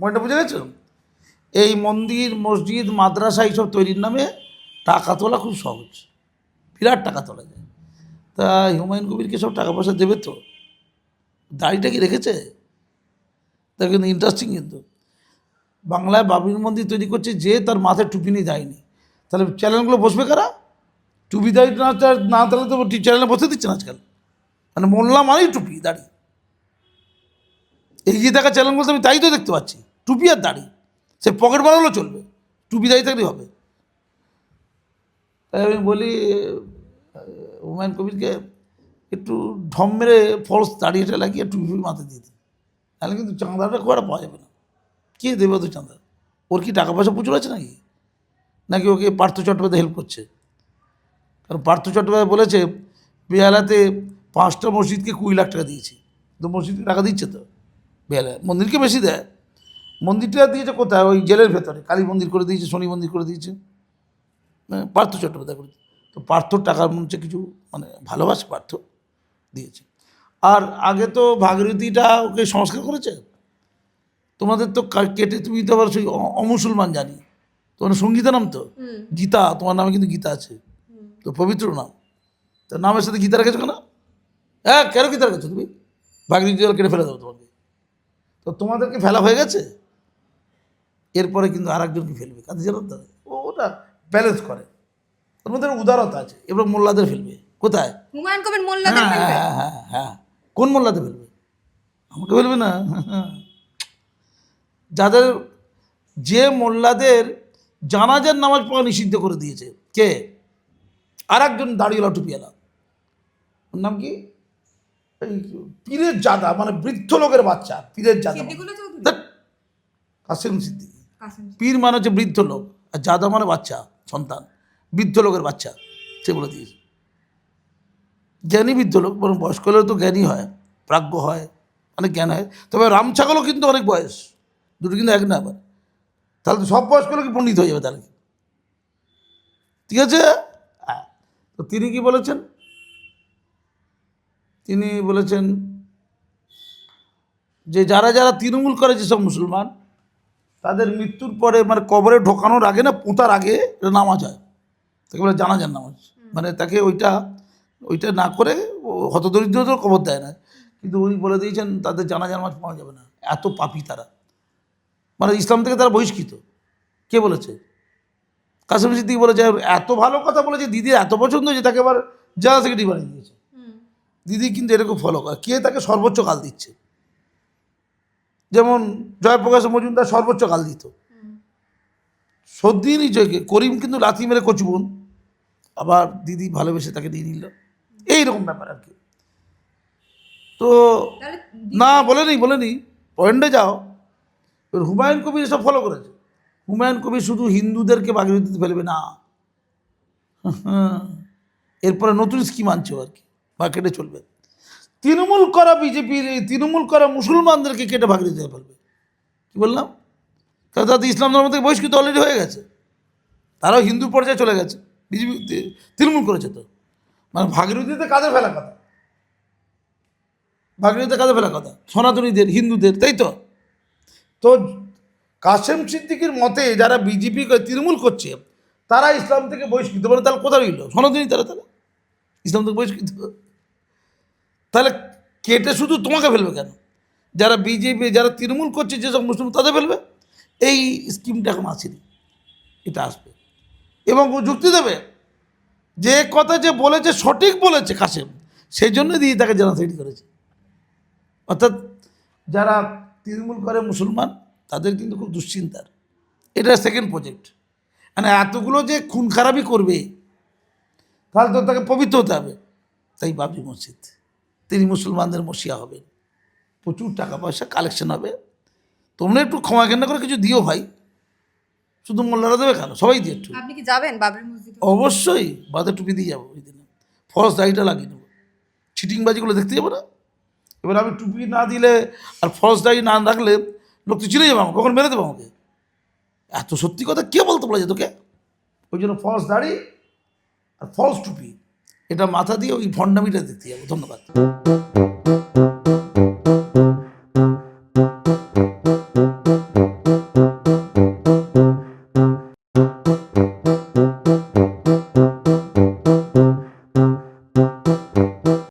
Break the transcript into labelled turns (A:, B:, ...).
A: পয়েন্টটা বুঝে গেছো? এই মন্দির, মসজিদ, মাদ্রাসা এইসব তৈরির নামে টাকা তোলা খুব সহজ। বিরাট টাকা তোলা যায়। তা হুমায়ুন কবিরকে সব টাকা পয়সা দেবে তো? দাড়িটা কি রেখেছে? তা কিন্তু ইন্টারেস্টিং কিন্তু। বাংলায় বাবুর মন্দির তৈরি করছে যে তার মাথায় টুপি নিয়ে যায়নি। তাহলে চ্যানেলগুলো বসবে কারা? টুপি দাড়ি না না তাহলে তো চ্যানেলে বসে দিচ্ছে না আজকাল। মানে মোল্লা মানেই টুপি, দাড়ি। এগিয়ে থাকা চ্যানেলগুলো আমি তাই তো দেখতে পাচ্ছি। টুপি আর দাড়ি। সে পকেট বাড়ালেও চলবে। টুপি, দাড়ি থাকলেই হবে। তাই আমি বলি, হুমায়ুন কবিরকে একটু ঢম মেরে ফলস দাঁড়িয়েটা লাগিয়ে টুপি মাথায় দিয়ে দিন। তাহলে কিন্তু চাঁদাটা খুব পাওয়া যাবে না। কে দেবে তো চাঁদা? ওর কি টাকা পয়সা প্রচুর আছে নাকি? নাকি ওকে পার্থ চট্টোপাধ্যায় হেল্প করছে? কারণ পার্থ চট্টোপাধ্যায় বলেছে, বেহালাতে পাঁচটা মসজিদকে কুড়ি লাখ টাকা দিয়েছে। তো মসজিদকে টাকা দিচ্ছে তো? বেহালা মন্দিরকে বেশি দেয়। মন্দিরটা দিয়েছে কোথায়? ওই জেলের ভেতরে। কালী মন্দির করে দিয়েছে শনি মন্দির করে দিয়েছে। মানে পার্থ চট্টোপাধ্যায় করে তো পার্থর টাকার মনে হচ্ছে কিছু মানে ভালোবাসে পার্থ দিয়েছে। আর আগে তো ভাগীরথীটা ওকে সংস্কার করেছে? তোমাদের তো কেটে তুমি তো আবার সেই অমুসলমান জানি। তোমার সঙ্গীতা নাম তো? গীতা তোমার নামে কিন্তু গীতা আছে। তো পবিত্র নাম। তো নামের সাথে গীতা রেখেছো কেন? হ্যাঁ কেন গীতা রেখেছো তুমি? ভাগীরথী কেটে ফেলে দেবো তোমাকে। তো তোমাদেরকে ফেলা হয়ে গেছে? এরপরে কিন্তু আর একজনকে ফেলবে কাদের জানো তো ও ওটা ব্যালেন্স করে। ওর মধ্যে উদারতা আছে। এবার মোল্লাদের ফেলবে। কোথায়?
B: হুমায়ুন কবির মোল্লাদের
A: হ্যাঁ
B: ফেলবে?
A: হ্যাঁ হ্যাঁ হ্যাঁ। কোন মোল্লাতে ফেলবে? আমাকে ফেলবে না? যাদের যে মোল্লাদের জানাজার নামাজ পড়া নিষিদ্ধ করে দিয়েছে কে? আর একজন দাঁড়িয়েলা টুপিয়ালা ওর নাম কি? এই পীরের জাদা মানে বৃদ্ধ লোকের বাচ্চা পীরের জাদা। কাসেম সিদ্দিকি। পীর মানে হচ্ছে বৃদ্ধ লোক। আর জাদা মানে বাচ্চা, সন্তান। বৃদ্ধ লোকের বাচ্চা, সে বলে দিয়েছে। জ্ঞানী বৃদ্ধ লোক, বরং বয়স্ক হলেও তো জ্ঞানী হয়, প্রাজ্ঞ হয়, অনেক জ্ঞান হয়। তবে রাম ছাগলও কিন্তু অনেক বয়স, দুটো কিন্তু এক না আবার তাহলে তো সব বয়স্ক লোকই পণ্ডিত হয়ে যাবে তাহলে ঠিক আছে? হ্যাঁ। তো তিনি কি বলেছেন? তিনি বলেছেন যে যারা যারা তৃণমূল করে যেসব মুসলমান তাদের মৃত্যুর পরে মানে কবরে ঢোকানোর আগে না পোঁতার আগে নামাজ হয়। তাকে বলে জানাজার নামাজ। মানে তাকে ওইটা ওইটা না করে হতদরিদ্রদের কবর দেয় না। কিন্তু উনি বলে দিয়েছেন তাদের জানাজার নামাজ পাওয়া যাবে না। এত পাপি তারা। মানে ইসলাম থেকে তারা বহিষ্কৃত। কে বলেছে? কাসিম সিদ্দিক বলেছে এত ভালো কথা বলেছে দিদির এত পছন্দ হয়েছে তাকে আবার জেলা থেকে বানিয়ে দিয়েছে। দিদি কিন্তু এরকম ফলো করে। কে তাকে সর্বোচ্চ কাল দিচ্ছে? যেমন জয়প্রকাশ মজুমদার সর্বোচ্চ কাল দিত। সর্দি নিজয়কে করিম কিন্তু লাথি মেরে কচুবন আবার দিদি ভালোবেসে তাকে দিয়ে নিল এইরকম ব্যাপার আর কি। তো না বলেনি বলেনি। পয়েন্টে যাও। হুমায়ুন কবির এসব ফলো করেছে। হুমায়ুন কবির শুধু হিন্দুদেরকে বাগিয়ে ফেলবে না। এরপরে নতুন স্কিম আনছে আর কি। মার্কেটে চলবে। তৃণমূল করা বিজেপির তৃণমূল করা মুসলমানদেরকে কেটে ভাগিয়ে দিতে ফেলবে। কী বললাম? কারণ তাদের ইসলাম ধর্ম থেকে বহিষ্কৃত অলরেডি হয়ে গেছে। তারাও হিন্দু পর্যায়ে চলে গেছে। বিজেপি তৃণমূল করেছে তো। মানে ভাগীরথীতে কাদের ফেলা কথা? ভাগীরথীতে কাদের ফেলা কথা? সনাতনীদের, হিন্দুদের, তাই তো? তো কাসেম সিদ্দিকির মতে যারা বিজেপি তৃণমূল করছে, তারা ইসলাম থেকে বহিষ্কৃত। মানে তাহলে কোথায় রইল? সনাতনী তারা তাহলে? ইসলাম থেকে বহিষ্কৃত? তাহলে কেটে শুধু তোমাকে ফেলবে কেন? যারা বিজেপি, যারা তৃণমূল করছে যেসব মুসলিম, তাদের ফেলবে? এই স্কিমটা এখন আসেনি। এটা আসবে। এবং যুক্তি দেবে যে কথা যে বলেছে, সঠিক বলেছে কাশেম, সেই জন্য দিয়ে তাকে জেনাসাইড করেছে। অর্থাৎ যারা তৃণমূল করে মুসলমান, তাদের কিন্তু খুব দুশ্চিন্তার। এটা সেকেন্ড প্রজেক্ট মানে এতগুলো যে খুন খারাপই করবে, তাহলে তো তাকে পবিত্র হতে হবে। তাই বাবরি মসজিদ। তিনি মুসলমানদের মসিয়া হবেন। প্রচুর টাকা পয়সা কালেকশন হবে। তোমরা একটু ক্ষমা কেন্দ্র করে কিছু দিও ভাই। শুধু মোল্লারা দেবে কেন? সবাই দিয়ে একটু।
B: আপনি কি যাবেন বাবরি মসজিদে?
A: অবশ্যই বাদে টুপি দিয়ে যাব ওই দিনে। ফলস দাড়িটা লাগিয়ে নেব। ছিটিংবাজিগুলো দেখতে যাব না? এবার আমি টুপি না দিলে আর ফলস দাড়ি না রাখলে লোক তো চিনে যাবে আমাকে কখন মেরে দেবো আমাকে? এত সত্যি কথা কে বলতে বলেছে তোকে? ওই জন্য ফলস দাড়ি আর ফলস টুপি। এটা মাথা দিয়ে ওই ফন্ডামিটা দিতে যাব ধন্যবাদ।